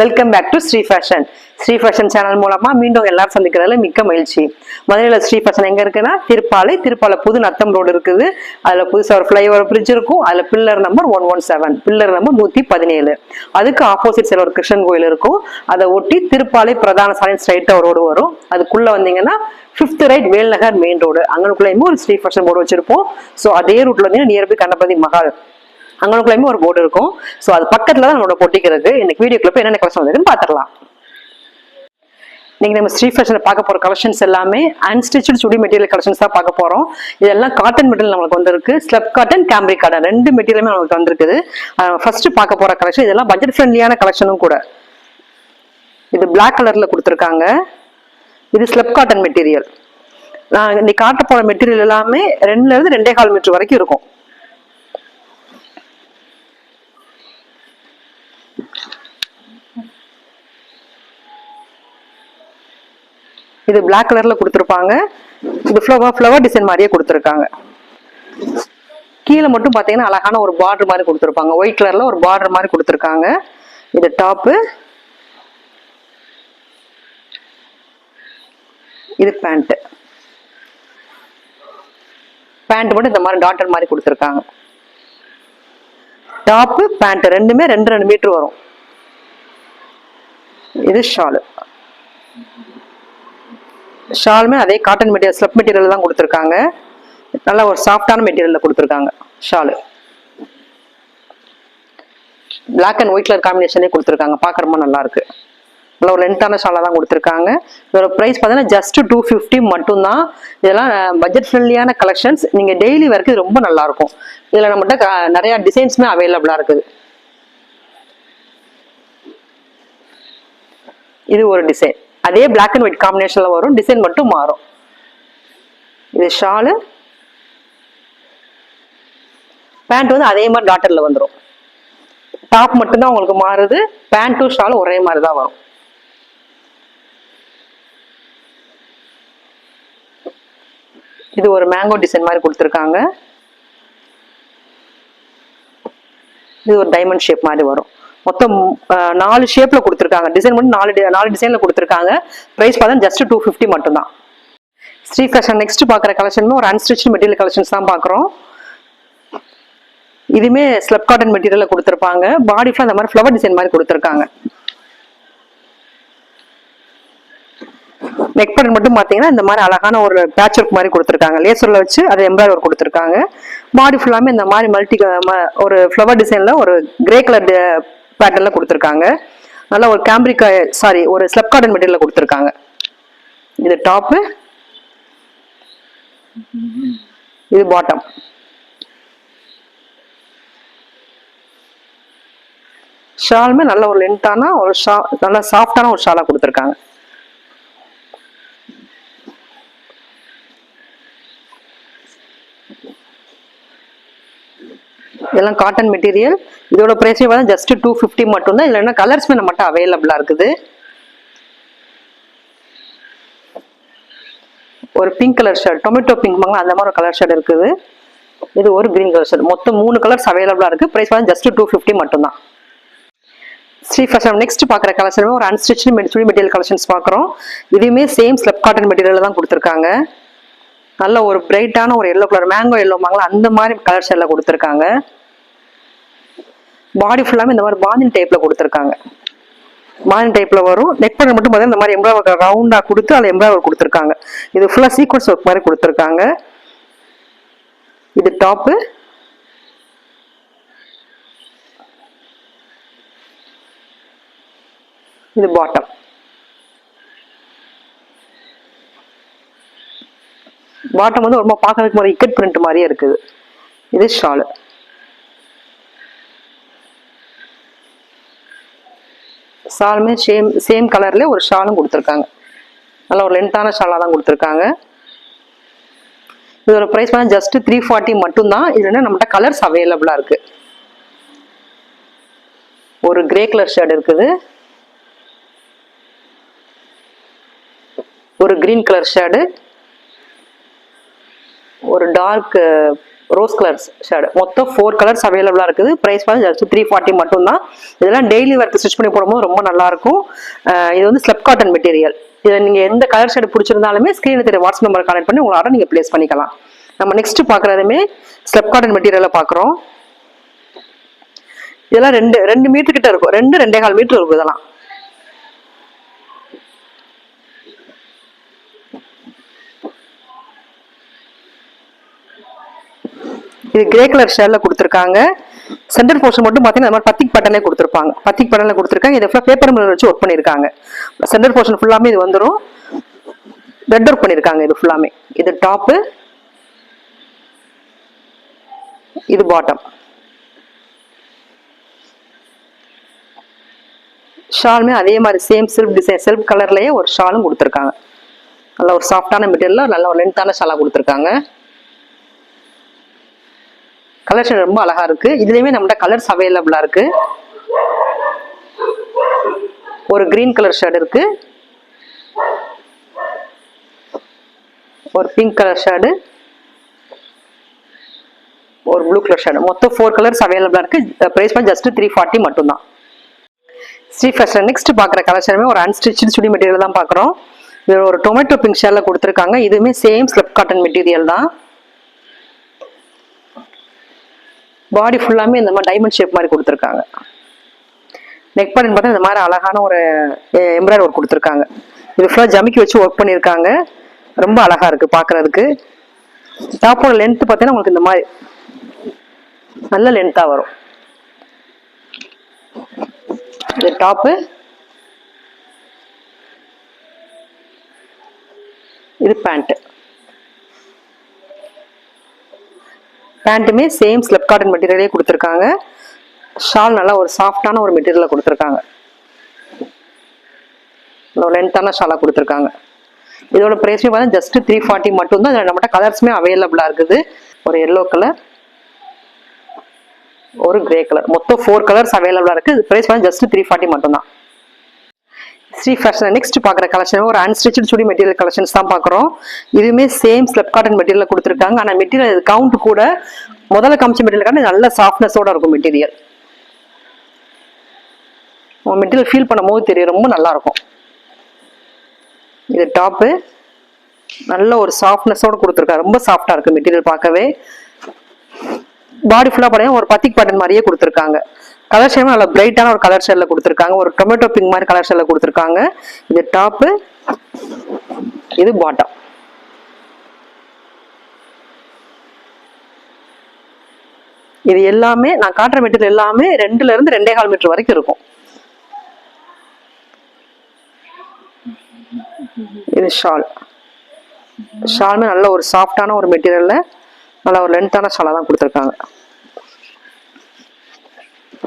Welcome back to Sri Fashion Sri Fashion channel மூலமா மீண்டும் எல்லாரும் சந்திக்கிறதுல மிக்க மகிழ்ச்சி. மதுரையில் ஸ்ரீ ஃபேஷன் எங்க இருக்குன்னா திருப்பாலை திருப்பாலை புது நத்தம் ரோடு இருக்குது. அதுல புதுசாக ஒரு ஃபிளைஓவர் பிரிட்ஜ் இருக்கும். அதுல pillar number one one seven pillar number நூத்தி பதினேழு. அதுக்கு ஆப்போசிட் சைடு ஒரு கிருஷ்ணன் கோயில் இருக்கும். அதை ஒட்டி திருப்பாலை பிரதான சாலை ஸ்ட்ரைட்டா ரோடு வரும். அதுக்குள்ள வந்தீங்கன்னா fifth right Velnagar main road அங்கனுக்குள்ளேயுமே ஒரு ஸ்ரீ ஃபேஷன் போர்டு வச்சிருப்போம். ஸோ அதே ரூட்ல வந்தீங்கன்னா நியர்பை கணபதி மகால் அங்கனுக்குள்ளேயுமே ஒரு போர்டு இருக்கும். ஸோ அது பக்கத்தில் தான் நம்மளோட பொட்டிக்கு இன்னைக்கு வீடியோக்குள்ள என்னென்ன கலெக்ஷன் வந்திருக்குன்னு பார்த்துடலாம் இன்னைக்கு நம்ம ஸ்ரீ ஃபேஷனில் பார்க்க போகிற கலெக்ஷன்ஸ் எல்லாமே அன்ஸ்டிச்சு சுடி மெட்டீரியல் கலெக்ஷன்ஸ் தான் பார்க்க போகிறோம் இதெல்லாம் காட்டன் மெட்டீரியல் நம்மளுக்கு வந்திருக்கு. ஸ்லப் காட்டன் கேம்பரி காட்டன் ரெண்டு மெட்டீரியலுமே நமக்கு வந்திருக்குது. ஃபர்ஸ்ட் பார்க்க போகிற கலெக்ஷன் இதெல்லாம் பட்ஜெட் ஃப்ரெண்ட்லியான கலெக்ஷனும் கூட. இது பிளாக் கலரில் கொடுத்துருக்காங்க. இது ஸ்லப் காட்டன் மெட்டீரியல் நான் இன்னைக்கு காட்ட போகிற மெட்டீரியல் எல்லாமே ரெண்டுலேருந்து ரெண்டே கால் மீட்டர் வரைக்கும் இருக்கும். இது பிளாக் கலர்ல கொடுத்துருப்பாங்க. இது ஃப்ளவர் ஃப்ளவர் டிசைன் மாதிரியே கொடுத்துருக்காங்க. கீழே மட்டும் பார்த்தீங்கன்னா அழகான ஒரு பார்டர் மாதிரி கொடுத்துருப்பாங்க. ஒயிட் கலர்ல ஒரு பார்டர் மாதிரி கொடுத்துருக்காங்க. இது டாப்பு இது பேண்ட்டு பேண்ட் மட்டும் இந்த மாதிரி டாட்டர் மாதிரி கொடுத்துருக்காங்க. டாப்பு பேண்ட் ரெண்டுமே ரெண்டு ரெண்டு மீட்ரு வரும். இது ஷாலு ஷாலுமே அதே காட்டன் மெட்டீரியல் ஸ்லப் மெட்டீரியல் தான் கொடுத்துருக்காங்க. நல்ல ஒரு சாஃப்டான மெட்டீரியலில் கொடுத்துருக்காங்க shawl. Black and white colour காம்பினேஷனே கொடுத்துருக்காங்க பார்க்க ரொம்ப நல்லா நல்ல ஒரு லென்த்தான ஷாலாக தான் கொடுத்துருக்காங்க. இதோட ப்ரைஸ் பார்த்தீங்கன்னா ஜஸ்ட் டூ ஃபிஃப்டி மட்டும்தான். இதெல்லாம் பட்ஜெட் ஃப்ரெண்ட்லியான கலெக்ஷன்ஸ் நீங்கள் டெய்லி வரைக்கும் இது ரொம்ப நல்லாயிருக்கும் இதில் நம்மகிட்ட நிறையா டிசைன்ஸுமே அவைலபிளாக இருக்குது. இது ஒரு டிசைன் அதே பிளாக் அண்ட் ஒயிட் காம்பினேஷன்ல வரும். டிசைன் மட்டும் மாறும். இது ஷாலு பேண்ட் வந்து அதே மாதிரி டாட்டர்ல வந்துடும் டாப் மட்டும்தான் உங்களுக்கு மாறுது. பேண்ட்டும் ஷாலும் ஒரே மாதிரி தான் வரும். இது ஒரு மேங்கோ டிசைன் மாதிரி கொடுத்துருக்காங்க. இது ஒரு டைமண்ட் ஷேப் மாதிரி வரும். மொத்தம் நாலு ஷேப்ல கொடுத்துருக்காங்க. டிசைன் மட்டும் நாலு நாலு டிசைன்ல கொடுத்துருக்காங்க. ப்ரைஸ் பார்த்தா ஜஸ்ட் டூ ஃபிஃப்டி மட்டும்தான். ஸ்ரீ கலெக்ஷன் நெக்ஸ்ட் பார்க்குற கலெக்ஷன் ஒரு அன்ஸ்டிச் மெட்டீரியல் கலெக்ஷன்ஸ் தான் பார்க்குறோம். இதுவுமே ஸ்லப் காட்டன் மெட்டீரியல்ல கொடுத்துருப்பாங்க. பாடி ஃபுல்லாக அந்த மாதிரி ஃப்ளவர் டிசைன் மாதிரி கொடுத்துருக்காங்க. நெக் பட்டன் மட்டும் பார்த்தீங்கன்னா இந்த மாதிரி அழகான ஒரு பேட்ச் ஒர்க் மாதிரி கொடுத்துருக்காங்க. லேசரில் வச்சு அது எம்ப்ராய்டர் கொடுத்துருக்காங்க. பாடி ஃபுல்லாமே இந்த மாதிரி மல்டி ஒரு ஃப்ளவர் டிசைனில் ஒரு கிரே கலர் பேட்டர்ல கொடுத்துருக்காங்க. நல்லா ஒரு கேம்பிரிக் சாரி ஒரு ஸ்லப் கார்டன் மெட்டீரியல் கொடுத்துருக்காங்க. இது டாப்பு இது பாட்டம் ஷாலுமே நல்ல ஒரு லென்த்தான ஒரு ஷா நல்ல சாஃப்டான ஒரு ஷாலாக கொடுத்துருக்காங்க. இதெல்லாம் காட்டன் மெட்டீரியல் இதோட ப்ரைஸே பார்த்தா ஜஸ்ட் டூ ஃபிஃப்டி மட்டும்தான். இல்லைன்னா கலர்ஸ்மே நம்மகிட்ட அவைலபிளாக இருக்குது. ஒரு pink colour shirt tomato pink அந்த மாதிரி ஒரு கலர் ஷர்ட் இருக்குது. இது ஒரு கிரீன் கலர் ஷர்ட் மொத்தம் மூணு கலர்ஸ் அவைலபிளாக இருக்குது ப்ரைஸ் வந்து ஜஸ்ட் டூ ஃபிஃப்டி மட்டும்தான். ஸ்ரீ ஃபஸ்ட் நெக்ஸ்ட் பார்க்குற கலெக்ஷனுமே ஒரு அன்ஸ்டிச் சுடி மெட்டீரியல் கலெக்ஷன்ஸ் பார்க்குறோம். இதுவுமே சேம் ஸ்லப் காட்டன் மெட்டீரியல் தான் கொடுத்துருக்காங்க. நல்ல ஒரு பிரைட்டான ஒரு எல்லோ கலர் மேங்கோ எல்லோமாங்களா அந்த மாதிரி கலர் எல்லாம் கொடுத்துருக்காங்க. பாடி ஃபுல்லாமே இந்த மாதிரி பாந்தின் டைப்பில் கொடுத்துருக்காங்க. பாந்தின் டைப்ல வரும். நெக் பண்ண மட்டும் பார்த்தீங்கன்னா இந்த மாதிரி எம்ப்ராய்டர் ரவுண்டா கொடுத்து அதில் எம்ப்ராய்டர் கொடுத்துருக்காங்க. இது ஃபுல்லா சீக்வன்ஸ் ஒர்க் மாதிரி கொடுத்துருக்காங்க. இது டாப்பு இது பாட்டம் பாட்டம் வந்து ரொம்ப பார்க்கறதுக்கு ஒரு இக்கட் பிரிண்ட் மாதிரியே இருக்குது. இது ஷாலு ஷாலுமே சேம் சேம் கலர்ல ஒரு ஷாலும் கொடுத்துருக்காங்க. நல்ல ஒரு லென்த்தான ஷாலாக தான் கொடுத்துருக்காங்க. இதோட ப்ரைஸ் வந்து ஜஸ்ட் த்ரீ ஃபார்ட்டி மட்டும்தான். இதுல நம்மகிட்ட கலர்ஸ் அவைலபிளாக இருக்கு. ஒரு கிரே கலர் ஷர்ட் இருக்குது. ஒரு கிரீன் கலர் ஷேடு ஒரு டார்க் ரோஸ் கலர்ஸ் ஷேடு மொத்தம் ஃபோர் கலர்ஸ் அவைலபிளாக இருக்குது. ப்ரைஸ் வந்து ஜஸ்ட் த்ரீ ஃபார்ட்டி மட்டும்தான். இதெல்லாம் டெய்லி ஒர்க் ஸ்டிச் பண்ணி போடும்போது ரொம்ப நல்லா இருக்கும் இது வந்து ஸ்லெப் காட்டன் மெட்டீரியல் இதில் நீங்கள் எந்த கலர் ஷேடு பிடிச்சிருந்தாலுமே ஸ்க்ரீனில் தெரிய வாட்ஸ்அப் நம்பர் கனெக்ட் பண்ணி உங்களோட நீங்கள் ப்ளேஸ் பண்ணிக்கலாம். நம்ம நெக்ஸ்ட் பார்க்குறதுமே ஸ்லெப் காட்டன் மெட்டீரியலை பார்க்குறோம். இதெல்லாம் ரெண்டு ரெண்டு மீட்டர் கிட்ட இருக்கும். ரெண்டு ரெண்டே கால் மீட்டர் இருக்கும் இதெல்லாம். இது கிரே கலர் ஷேர்ல கொடுத்துருக்காங்க. சென்டர் போர்ஷன் மட்டும் பார்த்தீங்கன்னா இந்த மாதிரி பத்திக் பட்டனே கொடுத்துருப்பாங்க. பத்திக் பட்டனில் கொடுத்துருக்காங்க. இதை ஃபுல்லாக பேப்பர் மில்லர் வச்சு ஒர்க் பண்ணியிருக்காங்க. சென்டர் போர்ஷன் ஃபுல்லாமே இது வந்துடும் ரெட் ஒர்க் பண்ணியிருக்காங்க இது ஃபுல்லாமே இது டாப்பு இது பாட்டம் ஷாலுமே அதே மாதிரி சேம் செல்ஃப் டிசைன் செல்ஃப் கலர்லேயே ஒரு ஷாலும் கொடுத்துருக்காங்க. நல்ல ஒரு சாஃப்டான மெட்டீரியலில் நல்ல ஒரு லென்த்தான ஷாலாக கொடுத்துருக்காங்க. கலெக்ஷன் ரொம்ப அழகா இருக்கு. இதுலயுமே நம்மகிட்ட கலர்ஸ் அவைலபிளா இருக்கு. ஒரு கிரீன் கலர் ஷர்ட் இருக்கு. ஒரு பிங்க் கலர் ஷர்டு ஒரு ப்ளூ கலர் ஷர்ட் மொத்தம் ஃபோர் கலர்ஸ் அவைலபிளா இருக்கு. பிரைஸ் பண்ணி ஜஸ்ட் த்ரீ ஃபார்ட்டி மட்டும்தான். ஸ்ரீ ஃபேஷன் நெக்ஸ்ட் பார்க்குற கலெக்ஷனுமே ஒரு அன்ஸ்டிச்சு சுடி மெட்டீரியல் தான் பார்க்குறோம். ஒரு டொமேட்டோ பிங்க் ஷேர்ல கொடுத்துருக்காங்க. இதுவுமே சேம் ஸ்லிப் காட்டன் மெட்டீரியல் தான். பாடி ஃபுல்லாமே இந்த மாதிரி டைமண்ட் ஷேப் மாதிரி கொடுத்துருக்காங்க. நெக் பட்டன் பார்த்தா இந்த மாதிரி அழகான ஒரு எம்ப்ராய்டரி ஒர்க் கொடுத்துருக்காங்க. இது ஃபுல்லாக ஜமிக்கி வச்சு ஒர்க் பண்ணியிருக்காங்க. ரொம்ப அழகாக இருக்குது பார்க்குறதுக்கு. டாப்போட லென்த் பார்த்தீங்கன்னா உங்களுக்கு இந்த மாதிரி. நல்ல லென்த்தாக வரும். இது டாப்பு இது பேண்ட்டு பேண்ட்டுமே சேம் ஸ்லிப் காட்டன் மெட்டீரியலே கொடுத்துருக்காங்க. ஷால் நல்லா ஒரு சாஃப்டான ஒரு மெட்டீரியலில் கொடுத்துருக்காங்க. லென்த்தான ஷாலாக கொடுத்துருக்காங்க. இதோட ப்ரைஸ்மே பார்த்தா ஜஸ்ட் த்ரீ ஃபார்ட்டி மட்டும்தான். இதில் நம்மகிட்ட கலர்ஸுமே அவைலபிளாக இருக்குது. ஒரு எல்லோ கலர் ஒரு கிரே கலர் மொத்தம் ஃபோர் கலர்ஸ் அவைலபிளாக இருக்குது ப்ரைஸ் பார்த்தா ஜஸ்ட் த்ரீ ஃபார்ட்டி மட்டும்தான். ஸ்ரீ ஃபேஷன் நெக்ஸ்ட் பார்க்குற கலெக்ஷன் ஒரு அன்ஸ்டிச்சு சுடி மெட்டீரியல் கலெக்ஷன்ஸ் தான் பார்க்குறோம். இதுவுமே சேம் ஸ்லெப் காட்டன் மெட்டீரியல் கொடுத்துருக்காங்க. ஆனால் மெட்டீரியல் கவுண்ட் கூட முதல்ல காமிச்ச மெட்டீரியல் காட்ட நல்ல சாஃப்ட்னஸோட இருக்கும் மெட்டீரியல் மெட்டீரியல் ஃபீல் பண்ணும் போது தெரியும். ரொம்ப நல்லா இருக்கும். இது டாப்பு நல்ல ஒரு சாஃப்ட்னஸோட கொடுத்துருக்காங்க ரொம்ப சாஃப்டா இருக்குது மெட்டீரியல் பார்க்கவே. பாடி ஃபுல்லாக பார்த்தீங்கன்னா ஒரு பத்திக் பாட்டன் மாதிரியே கொடுத்துருக்காங்க. கலர் ஷேடும் நல்ல பிரைட்டான ஒரு கலர் ஷேடில் கொடுத்துருக்காங்க. ஒரு டொமேட்டோ பிங்க் மாதிரி கலர் ஷேடில் கொடுத்துருக்காங்க. இது டாப்பு இது பாட்டம் இது எல்லாமே நான் காட்டுற மெட்டீரியல் எல்லாமே ரெண்டுல இருந்து ரெண்டே கால் மீட்டர் வரைக்கும் இருக்கும். இது ஷால் ஷாலுமே நல்ல ஒரு சாஃப்டான ஒரு மெட்டீரியல்ல நல்ல ஒரு லென்த்தான ஷாலாக தான் கொடுத்துருக்காங்க.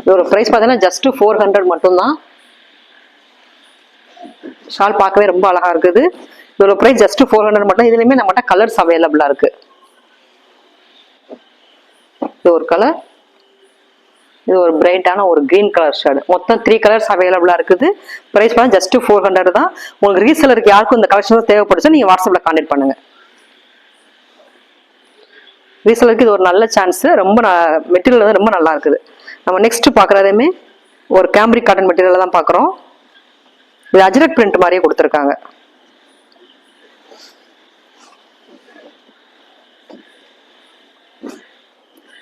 இதோட ப்ரைஸ் பார்த்தீங்கன்னா ஜஸ்ட்டு ஃபோர் ஹண்ட்ரட் மட்டும்தான். ஷால் பார்க்கவே ரொம்ப அழகாக இருக்குது. இதோட ப்ரைஸ் ஜஸ்ட் ஃபோர் ஹண்ட்ரட் மட்டும். இதுலையுமே நம்மகிட்ட கலர்ஸ் அவைலபிளாக இருக்குது இது ஒரு கலர் இது ஒரு பிரைட்டான ஒரு கிரீன் கலர் ஷர்ட் மொத்தம் த்ரீ கலர்ஸ் அவைலபிளாக இருக்குது. ப்ரைஸ் பார்த்தா ஜஸ்ட் ஃபோர் ஹண்ட்ரட் தான். உங்களுக்கு ரீசெலருக்கு யாருக்கும் இந்த கலெக்ஷன் தேவைப்படுச்சோ நீங்கள் வாட்ஸ்அப்பில் கான்டெக்ட் பண்ணுங்கள் ரீசெலருக்கு இது ஒரு நல்ல சான்ஸு ரொம்ப மெட்டீரியல் வந்து ரொம்ப நல்லா இருக்குது. நம்ம நெக்ஸ்ட் பார்க்குறதையுமே ஒரு கேம்ரிக் காட்டன் மெட்டீரியல் தான் பார்க்குறோம் இது அஜரக் பிரிண்ட் மாதிரியே கொடுத்துருக்காங்க.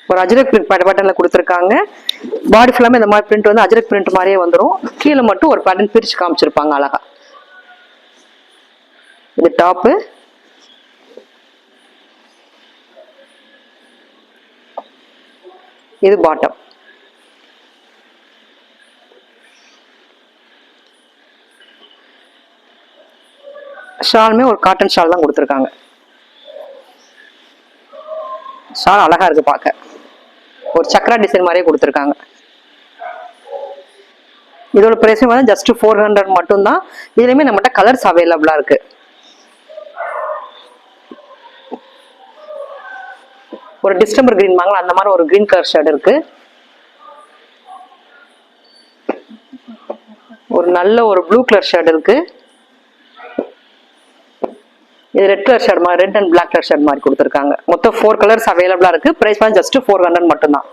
ஒரு அஜரக் பிரிண்ட் பட்டனில் கொடுத்துருக்காங்க. பாடி ஃபுல்லாமே இந்த மாதிரி பிரிண்ட் வந்து அஜரக் பிரிண்ட் மாதிரியே வந்துடும் கீழே மட்டும் ஒரு பேட்டர்ன் பிரிச்சு காமிச்சிருப்பாங்க அழகா. இது டாப்பு இது பாட்டம் ஷாலுமே ஒரு காட்டன் ஷால் தான் கொடுத்துருக்காங்க. ஷால் அழகா இருக்கு பார்க்க. ஒரு சக்கரா டிசைன் மாதிரியே கொடுத்துருக்காங்க. இதோட பிரைஸ் வந்து ஜஸ்ட் ஃபோர் ஹண்ட்ரட் மட்டும்தான். இதுலையுமே நம்மகிட்ட கலர்ஸ் அவைலபிளாக இருக்கு. ஒரு டிஸ்டம்பர் கிரீன் வாங்கலாம் அந்த மாதிரி ஒரு கிரீன் கலர் ஷர்ட் இருக்கு. ஒரு நல்ல ஒரு ப்ளூ கலர் ஷர்ட் இருக்குது இது ரெட் கலர் ஷர்ட் மாதிரி red and black colour shirt மாதிரி கொடுத்துருக்காங்க. மொத்தம் ஃபோர் கலர்ஸ் அவைலபிளாக இருக்குது ப்ரைஸ் வந்து ஜஸ்ட் ஃபோர் ஹண்ட்ரட் மட்டும்தான்.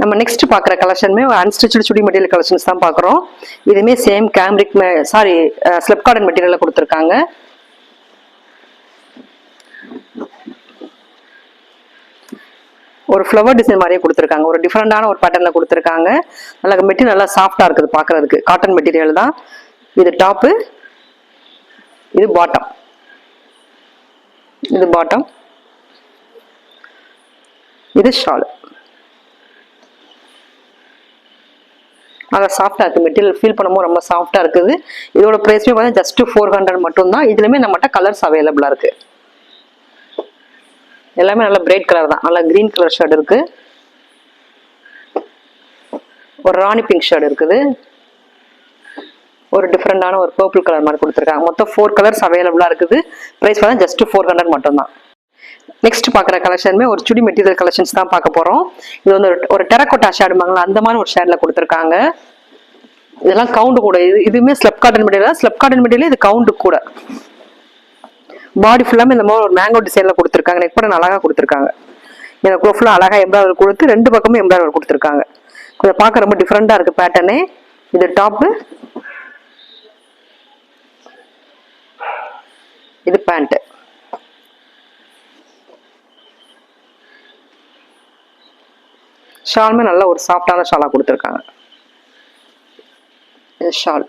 நம்ம நெக்ஸ்ட் பார்க்குற கலெக்ஷனுமே அன்ஸ்டிச்சு சுடி மெட்டீரியல் கலெக்ஷன்ஸ் தான் பார்க்குறோம். இதுவுமே same cambric sari slub cotton மெட்டீரியலில் கொடுத்துருக்காங்க. ஒரு ஃப்ளவர் டிசைன் மாதிரியே கொடுத்துருக்காங்க. ஒரு டிஃப்ரெண்டான ஒரு பேட்டர்னில் கொடுத்துருக்காங்க. நல்லா மெட்டீரியல் நல்லா சாஃப்டாக இருக்குது பார்க்குறதுக்கு. காட்டன் மெட்டீரியல் தான். இது டாப்பு இது பாட்டம் இது பாட்டம் இது ஷால் நல்லா சாஃப்டாக இருக்குது மெட்டீரியல் ஃபீல் பண்ணும்போது ரொம்ப சாஃப்டாக இருக்குது. இதோட ப்ரைஸ்மே பார்த்தீங்கன்னா ஜஸ்ட் ஃபோர் ஹண்ட்ரட் மட்டும்தான். இதுலையுமே நம்மகிட்ட கலர்ஸ் அவைலபிளாக இருக்குது எல்லாமே நல்ல பிரைட் கலர் தான். நல்லா கிரீன் கலர் ஷர்ட் இருக்குது ஒரு ராணி பிங்க் ஷர்ட் இருக்குது. ஒரு டிஃப்ரெண்டான ஒரு பர்பிள் கலர் மாதிரி கொடுத்துருக்காங்க. மொத்தம் ஃபோர் கலர்ஸ் அவைலபிளாக இருக்குது. ப்ரைஸ் பார்த்தா ஜஸ்ட் ஃபோர் ஹண்ட்ரட் மட்டும்தான். நெக்ஸ்ட் பார்க்குற கலெக்ஷனுமே ஒரு சுடி மெட்டீரியல் கலெக்ஷன்ஸ் தான் பார்க்க போகிறோம் இது வந்து ஒரு- ஒரு டெரக்கோட்டா ஷேடுமாங்களா அந்த மாதிரி ஒரு ஷேடில் கொடுத்துருக்காங்க. இதெல்லாம் கவுண்ட் கூட. இது இதுவுமே slub cotton material slub cotton material இது கவுண்ட் கூட. பாடி ஃபுல்லாமே இந்த மாதிரி ஒரு மேங்கோ டிசைனில் கொடுத்துருக்காங்க. நெக் படம் அழகாக கொடுத்துருக்காங்க. எனக்கு ஃபுல்லாக அழகாக எம்ப்ராய்டர் கொடுத்து ரெண்டு பக்கமும் எம்ப்ராய்டர் கொடுத்துருக்காங்க. கொஞ்சம் பார்க்க ரொம்ப டிஃப்ரெண்ட்டாக இருக்குது பேட்டர்னு இது டாப்பு இது பேண்ட் ஷாலுமே நல்ல ஒரு சாஃப்டான ஷாலா கொடுத்துருக்காங்க. இது ஷால்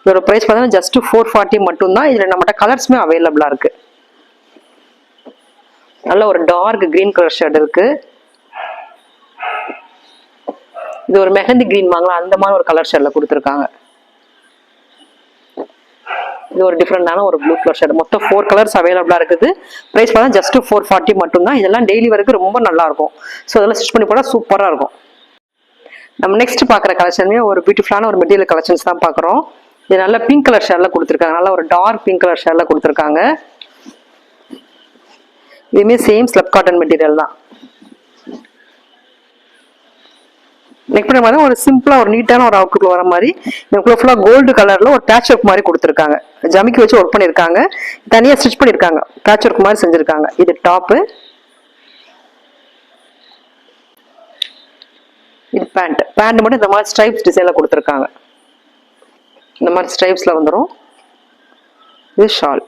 இதோட ப்ரைஸ் பார்த்தீங்கன்னா ஜஸ்ட் ஃபோர் ஃபார்ட்டி மட்டும்தான். இதில் நம்மகிட்ட கலர்ஸுமே அவைலபிளாக இருக்கு. நல்ல ஒரு டார்க் கிரீன் கலர் ஷர்ட் இருக்கு. இது ஒரு மெஹந்தி கிரீன் வாங்கலாம். அந்த மாதிரி ஒரு கலர் ஷர்ட்ல கொடுத்துருக்காங்க. இது ஒரு டிஃப்ரெண்டான ஒரு ப்ளூ கலர் ஷர்ட் மொத்தம் ஃபோர் கலர்ஸ் அவைலபிளாக இருக்குது. ப்ரைஸ் பார்த்தா ஜஸ்ட் ஃபோர் ஃபார்ட்டி மட்டும்தான். இதெல்லாம் டெய்லி வரைக்கும் ரொம்ப நல்லா இருக்கும் ஸோ இதெல்லாம் ஸ்டிச் பண்ணி போட்டால் சூப்பராக இருக்கும். நம்ம நெக்ஸ்ட் பார்க்குற கலெக்ஷனுமே ஒரு பியூட்டிஃபுல்லான ஒரு மெட்டீரியல் கலெக்ஷன்ஸ் தான் பார்க்குறோம். இது நல்ல பிங்க் கலர் ஷேர்ல கொடுத்துருக்காங்க. நல்லா ஒரு டார்க் பிங்க் கலர் ஷேர்ல கொடுத்துருக்காங்க. இதுவுமே சேம் ஸ்லப் காட்டன் மெட்டீரியல் தான். நெக் பண்ண மாதிரி ஒரு சிம்பிளாக ஒரு நீட்டான ஒரு அவுட்லுக்ல வர மாதிரி ஃபுல்லாக கோல்டு கலரில் ஒரு பேட்ச் ஒர்க் மாதிரி கொடுத்துருக்காங்க. ஜமிக்கி வச்சு ஒர்க் பண்ணியிருக்காங்க. தனியாக ஸ்டிச் பண்ணியிருக்காங்க. பேட்ச் ஒர்க் மாதிரி செஞ்சுருக்காங்க. இது டாப்பு இது பேண்ட் பேண்ட் மட்டும் இந்த மாதிரி ஸ்ட்ரைப்ஸ் டிசைனில் கொடுத்துருக்காங்க. இந்த மாதிரி ஸ்ட்ரைப்ஸில் வந்துடும் இது ஷால்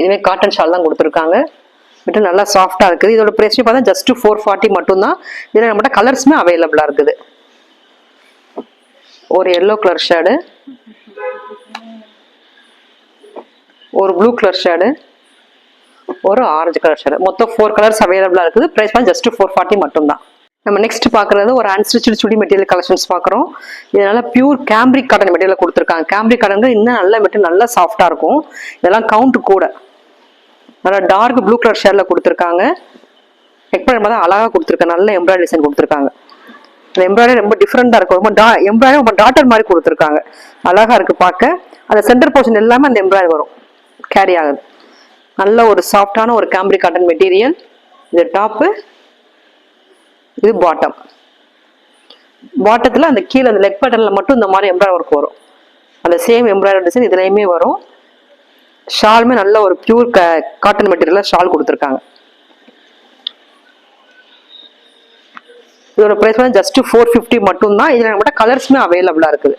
இதுவே காட்டன் ஷால் தான் கொடுத்துருக்காங்க. விட்டு நல்லா சாஃப்டாக இருக்குது. இதோட ப்ரைஸ் பார்த்தா ஜஸ்ட் ஃபோர் ஃபார்ட்டி மட்டும்தான். இதில் நம்மகிட்ட கலர்ஸுமே அவைலபிளாக இருக்குது. ஒரு எல்லோ கலர் ஷேடு ஒரு ப்ளூ கலர் ஷேடு ஒரு ஆரஞ்சு கலர் ஷேடு மொத்தம் ஃபோர் கலர்ஸ் அவைலபிளாக இருக்குது. ப்ரைஸ் பார்த்தா ஜஸ்ட் ஃபோர் ஃபார்ட்டி மட்டும்தான். நம்ம நெக்ஸ்ட் பார்க்குறது ஒரு அன்ஸ்டிச்சு சுடி மெட்டீரியல் கலெக்ஷன்ஸ் பார்க்குறோம். இதனால் பியூர் கேம்ரிக் காட்டன் மெட்டீரியல் கொடுத்துருக்காங்க. கேம்ரிக் காட்டன் இன்னும் நல்ல மெட்டீரியல் நல்லா சாஃப்டாக இருக்கும். இதெல்லாம் கவுண்ட் கூட. நல்லா டார்க் ப்ளூ கலர் ஷேரில் கொடுத்துருக்காங்க. நெக் பண்ண தான் அழகாக கொடுத்துருக்காங்க. நல்ல எம்ப்ராய்டரி டிசைன் கொடுத்துருக்காங்க. அந்த எம்ப்ராய்டரி ரொம்ப டிஃப்ரெண்டாக இருக்கும். ரொம்ப டா எம்ப்ராய்டரி ரொம்ப டாட்டர் மாதிரி கொடுத்துருக்காங்க. அழகாக இருக்குது பார்க்க. அந்த சென்டர் போர்ஷன் எல்லாமே அந்த எம்ப்ராய்டரி வரும். கேரி ஆகுது. நல்ல ஒரு சாஃப்டான ஒரு கேம்ப்ரி காட்டன் மெட்டீரியல் இது டாப்பு இது பாட்டம் பாட்டத்தில் அந்த கீழே அந்த லெக் பட்டனில் மட்டும் இந்த மாதிரி எம்ப்ராய்டரி ஒர்க் வரும். அந்த சேம் எம்ப்ராய்டரி டிசைன் இதுலேயுமே வரும். ஷாலுமே நல்ல ஒரு பியூர் காட்டன் மெட்டீரியலில் ஷால் கொடுத்துருக்காங்க. இதோட ப்ரைஸ் வந்து ஜஸ்ட் ஃபோர் ஃபிஃப்டி மட்டும்தான். இதில் நம்மகிட்ட கலர்ஸுமே அவைலபிளாக இருக்குது.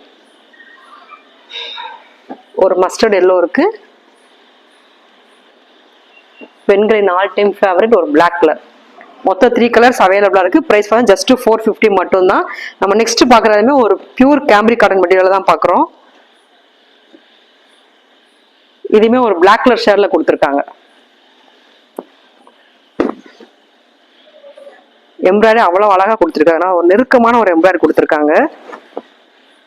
ஒரு மஸ்டர்ட் எல்லோ இருக்கு. பெண்களின் ஆல் டைம் ஃபேவரட் ஒரு பிளாக் கலர் மொத்தம் த்ரீ கலர்ஸ் அவைலபிளாக இருக்குது ப்ரைஸ் வந்து ஜஸ்ட் ஃபோர் ஃபிஃப்டி மட்டும்தான். நம்ம நெக்ஸ்ட் பார்க்குறதுமே ஒரு பியூர் கேம்ரி காட்டன் மெட்டீரியல் தான் பார்க்குறோம் இதுவுமே ஒரு பிளாக் கலர் ஷேர்ல கொடுத்துருக்காங்க. எம்ப்ராய்டரி அவ்வளோ அழகா கொடுத்துருக்காங்க. நான் ஒரு நெருக்கமான ஒரு எம்ப்ராய்டரி கொடுத்துருக்காங்க.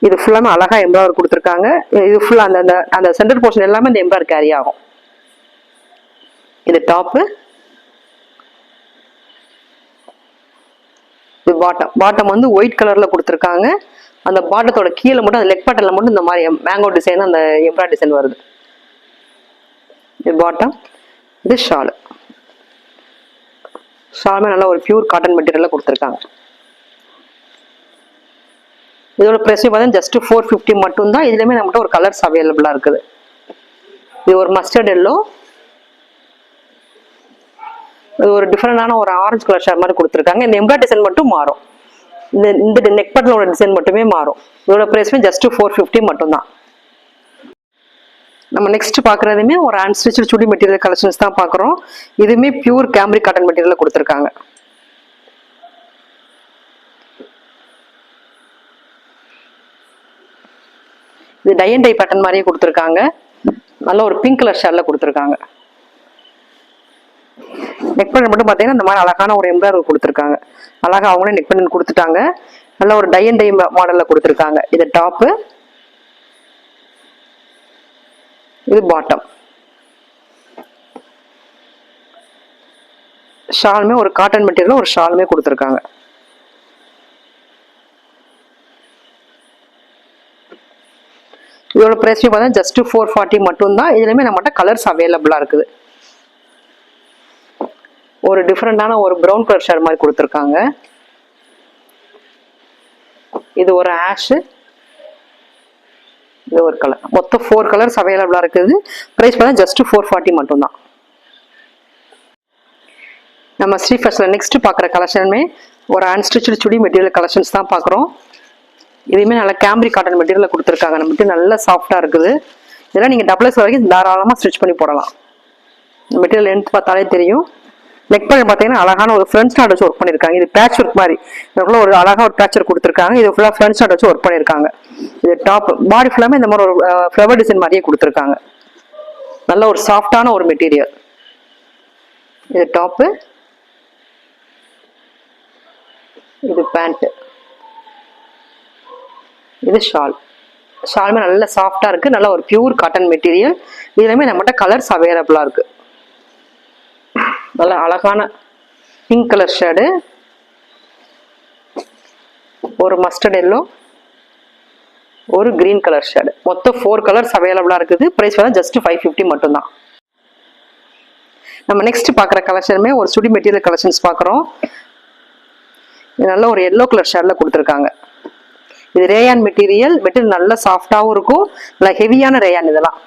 இது ஃபுல்லாமே அழகா எம்ப்ராய்டரி கொடுத்துருக்காங்க. இது ஃபுல்லா அந்த அந்த அந்த சென்டர் போர்ஷன் எல்லாமே இந்த எம்ப்ராய்டரி கேரி ஆகும். இது டாப்பு இது பாட்டம் பாட்டம் வந்து ஒயிட் கலர்ல கொடுத்துருக்காங்க. அந்த பாட்டத்தோட கீழே மட்டும் அந்த லெக் பாட்டில் மட்டும் இந்த மாதிரி மேங்கோ டிசைன் அந்த எம்ப்ராய்டரி டிசைன் வருது. இது பாட்டம் இது ஷால் ஷாலுமே நல்ல ஒரு பியூர் காட்டன் மெட்டீரியல்ல கொடுத்துருக்காங்க. இதோட ப்ரைஸ் பார்த்தீங்கன்னா ஜஸ்ட் ஃபோர் ஃபிஃப்டி மட்டும் தான் இதுலயுமே நம்மகிட்ட ஒரு கலர்ஸ் அவைலபிளா இருக்குது. இது ஒரு மஸ்டர்ட் எல்லோ இது ஒரு டிஃப்ரெண்டான ஒரு ஆரஞ்சு கலர் ஷேர் மாதிரி கொடுத்துருக்காங்க. இந்த எம்ப்ராய்ட் டிசைன் மட்டும் மாறும். இந்த இந்த நெக் பட்டனோட டிசைன் மட்டுமே மாறும். இதோட ப்ரைஸ்மே ஜஸ்ட் ஃபோர் ஃபிஃப்டி மட்டும்தான். நம்ம நெக்ஸ்ட் பார்க்குறதுமே ஒரு ஹேண்ட் சுடி மெட்டீரியல் கலெக்ஷன்ஸ் தான் பார்க்குறோம் இதுவுமே பியூர் கேம்ரி காட்டன் மெட்டீரியல் கொடுத்துருக்காங்க. இது டை அண்ட் டை பேட்டர்ன் மாதிரியே கொடுத்துருக்காங்க. நல்ல ஒரு பிங்க் கலர் ஷேட்ல கொடுத்துருக்காங்க. நெக் பண்ண மட்டும் பார்த்தீங்கன்னா இந்த மாதிரி அழகான ஒரு எம்ப்ராய்டரி கொடுத்துருக்காங்க. அழகா அவங்களே நெக் கொடுத்துட்டாங்க. நல்ல ஒரு டை அண்ட் டை மாடலில் கொடுத்துருக்காங்க. இது டாப்பு இது பாட்டம் ஷாலுமே ஒரு காட்டன் மெட்டீரியல் ஒரு ஷாலுமே கொடுத்துருக்காங்க. இதோட ப்ரைஸ் பார்த்தா ஜஸ்ட் ஃபோர் ஃபார்ட்டி மட்டும்தான். இதுலையுமே நம்மகிட்ட கலர்ஸ் அவைலபிளாக இருக்குது. ஒரு டிஃப்ரெண்டான ஒரு ப்ரௌன் கலர் ஷேர் மாதிரி கொடுத்துருக்காங்க. இது ஒரு ஆஷு இது ஒரு கலர் மொத்தம் ஃபோர் கலர்ஸ் அவைலபிளாக இருக்குது. ப்ரைஸ் பார்த்தா ஜஸ்ட் ஃபோர் ஃபார்ட்டி மட்டும்தான். நம்ம ஸ்ரீ ஃபர்ஸ்டில் நெக்ஸ்ட்டு பார்க்குற கலெக்ஷனுமே ஒரு அன்ஸ்டிச்சு சுடி மெட்டீரியல் கலெக்ஷன்ஸ் தான் பார்க்குறோம். இதுவுமே நல்லா கேம்ரி காட்டன் மெட்டீரியல் கொடுத்துருக்காங்க. நம்மகிட்ட நல்ல சாஃப்டாக இருக்குது. இதெல்லாம் நீங்கள் டபுள் எக்ஸ் வரைக்கும் தாராளமாக ஸ்டிச் பண்ணி போடலாம். மெட்டீரியல் லென்த் பார்த்தாலே தெரியும். நெக் பண்ணி பார்த்தீங்கன்னா அழகான ஒரு ஃப்ரெண்ட்ஸ் நாட் வச்சு ஒர்க் பண்ணியிருக்காங்க. இது பேட்ச் ஒர்க் மாதிரி. இதுக்குள்ள ஒரு அழகாக ஒரு பேட்ச் ஒர்க் கொடுத்துருக்காங்க. இது ஃபுல்லாக ஃப்ரெண்ட்ஸ் நாட் வச்சு ஒர்க் பண்ணியிருக்காங்க. இது டாப் பாடி ஃபுல்லாமே இந்த மாதிரி ஒரு ஃப்ளவர் டிசைன் மாதிரியே கொடுத்துருக்காங்க. நல்ல ஒரு சாஃப்டான ஒரு மெட்டீரியல் இது டாப்பு இது பேண்ட்டு இது ஷால் ஷாலுமே நல்ல சாஃப்டாக இருக்குது நல்ல ஒரு பியூர் காட்டன் மெட்டீரியல் இதுலேயுமே நம்மகிட்ட கலர்ஸ் அவைலபிளாக இருக்குது நல்ல அழகான பிங்க் கலர் ஷேடு ஒரு மஸ்டர்ட் எல்லோ ஒரு கிரீன் கலர் ஷேடு மொத்தம் ஃபோர் கலர்ஸ் அவைலபிளாக இருக்குது. ப்ரைஸ் வந்து ஜஸ்ட் ஃபைவ் ஃபிஃப்டி மட்டும்தான். நம்ம நெக்ஸ்ட் பார்க்குற கலெக்ஷனுமே ஒரு சுடி மெட்டீரியல் கலெக்ஷன்ஸ் பார்க்குறோம். நல்ல ஒரு எல்லோ கலர் ஷேடில் கொடுத்துருக்காங்க. இது ரேயான் மெட்டீரியல் மெட்டீரியல் நல்ல சாஃப்டாகவும் இருக்கும். நல்ல ஹெவியான ரேயான் இதெல்லாம்.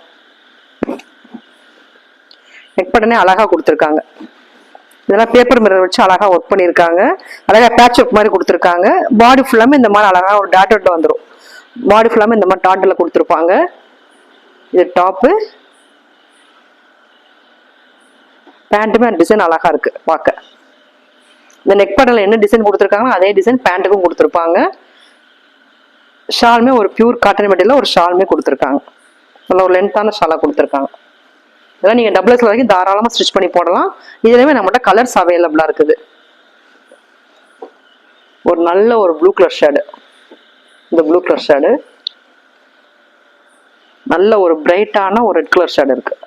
நெக் பட்டனே அழகாக கொடுத்துருக்காங்க. இதெல்லாம் பேப்பர் மிரர் வச்சு அழகா ஒர்க் பண்ணியிருக்காங்க. அழகா பேட்ச் ஒர்க் மாதிரி கொடுத்துருக்காங்க. பாடி ஃபுல்லாமே இந்த மாதிரி அழகா ஒரு டாட்டட் வந்துடும் பாடி ஃபுல்லாமே இந்த மாதிரி டாட்டில் கொடுத்துருப்பாங்க. இது டாப்பு பேண்ட்டுமே டிசைன் அழகா இருக்கு பார்க்க. இந்த நெக் பட்டன்ல என்ன டிசைன் கொடுத்துருக்காங்களோ அதே டிசைன் பேண்ட்டுக்கும் கொடுத்துருப்பாங்க. ஷாலுமே ஒரு பியூர் காட்டன் மெட்டீரியல் ஒரு ஷாலுமே கொடுத்துருக்காங்க. நல்ல ஒரு லென்த்தான ஷாலாக கொடுத்துருக்காங்க. இதெல்லாம் நீங்கள் டபுள் எக்ஸ் வரைக்கும் தாராளமாக ஸ்டிச் பண்ணி போடலாம். இதுலேயுமே நம்மகிட்ட கலர்ஸ் அவைலபிளாக இருக்குது. ஒரு நல்ல ஒரு ப்ளூ கலர் ஷேடு இந்த ப்ளூ கலர் ஷேடு நல்ல ஒரு பிரைட்டான ஒரு ரெட் கலர் ஷேடு இருக்குது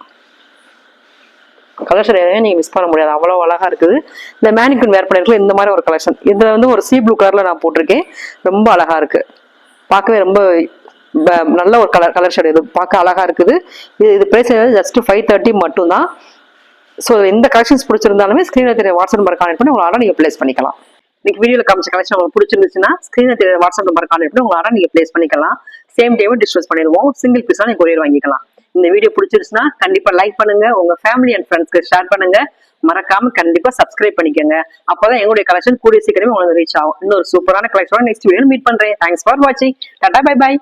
கலர் ஷேட் எதையும் நீங்கள் மிஸ் பண்ண முடியாது. அவ்வளோ அழகாக இருக்குது. இந்த மேனிக்குன் வேர் பண்ணிருக்கல இந்த மாதிரி ஒரு கலெக்ஷன் இதில் வந்து ஒரு சி ப்ளூ கலரில் நான் போட்டிருக்கேன். ரொம்ப அழகாக இருக்குது பார்க்கவே ரொம்ப நல்ல ஒரு கலர் கலர் ஷேடு இது பார்க்க அழகா இருக்குது. இது இது ப்ரைஸ் ஜஸ்ட் ஃபைவ் தேர்ட்டி மட்டும் தான் ஸோ எந்த கலெக்ஷன்ஸ் பிடிச்சிருந்தாலுமே ஸ்க்ரீனில் தெரிய வாட்ஸ்அப் நம்பர் கான்டெக்ட் பண்ணி உங்களால் நீங்கள் ப்ளேஸ் பண்ணிக்கலாம். இன்னைக்கு வீடியோவில் காமிச்ச கலெக்ஷன் உங்களுக்கு பிடிச்சிருந்துச்சுன்னா ஸ்க்ரீனில் தெரிய வாட்ஸ்அப் நம்பர் கான்டெக்ட் பண்ணி உங்களால் நீங்கள் ப்ளேஸ் பண்ணிக்கலாம். சேம் டேவும் டிஸ்கஸ் பண்ணிடுவோம். சிங்கிள் பீஸாக நீங்கள் கொரியர் வாங்கிக்கலாம். இந்த வீடியோ பிடிச்சிருச்சுன்னா கண்டிப்பாக லைக் பண்ணுங்க. உங்க ஃபேமிலி அண்ட் ஃப்ரெண்ட்ஸ்க்கு ஷேர் பண்ணுங்க. மறக்காம கண்டிப்பாக சப்ஸ்கிரைப் பண்ணிக்கோங்க. அப்பதான் எங்களுடைய கலெக்ஷன் கூடிய சீக்கிரமே உங்களுக்கு ரீச் ஆகும். இன்னொரு சூப்பரான கலெக்ஷன் நெக்ஸ்ட் வீடியோ மீட் பண்ணுறேன் தேங்க்ஸ் ஃபார் வாட்சிங் டாடா பை பை